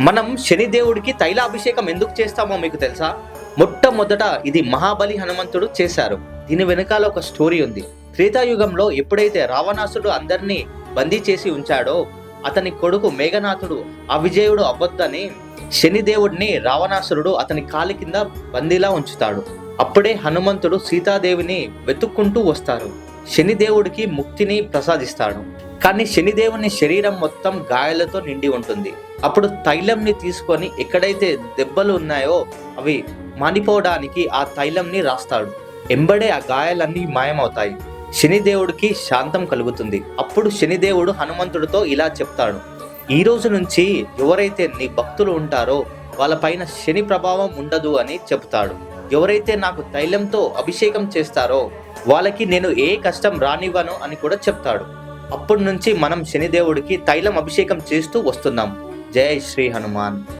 మనం శనిదేవుడికి తైలాభిషేకం ఎందుకు చేస్తామో మీకు తెలుసా? మొట్టమొదట ఇది మహాబలి హనుమంతుడు చేశారు. దీని వెనకాల ఒక స్టోరీ ఉంది. త్రేతాయుగంలో ఎప్పుడైతే రావణాసుడు అందరినీ బందీ చేసి ఉంచాడో అతని కొడుకు మేఘనాథుడు అవిజయుడు అవ్వొద్దని శనిదేవుడిని రావణాసురుడు అతని కాలి కింద బందీలా ఉంచుతాడు. అప్పుడే హనుమంతుడు సీతాదేవిని వెతుక్కుంటూ వస్తారు. శనిదేవుడికి ముక్తిని ప్రసాదిస్తాడు. కానీ శనిదేవుని శరీరం మొత్తం గాయాలతో నిండి ఉంటుంది. అప్పుడు తైలంని తీసుకొని ఎక్కడైతే దెబ్బలు ఉన్నాయో అవి మానిపోవడానికి ఆ తైలంని రాస్తాడు. ఎంబడే ఆ గాయాలన్నీ మాయమవుతాయి. శనిదేవుడికి శాంతం కలుగుతుంది. అప్పుడు శనిదేవుడు హనుమంతుడితో ఇలా చెప్తాడు. ఈ రోజు నుంచి ఎవరైతే నీ భక్తులు ఉంటారో వాళ్ళపైన శని ప్రభావం ఉండదు అని చెప్తాడు ఎవరైతే నాకు తైలంతో అభిషేకం చేస్తారో వాళ్ళకి నేను ఏ కష్టం రానివ్వను అని కూడా చెప్తాడు. అప్పటి నుంచి మనం శనిదేవుడికి తైలం అభిషేకం చేస్తూ వస్తున్నాం. జై శ్రీ హనుమాన్.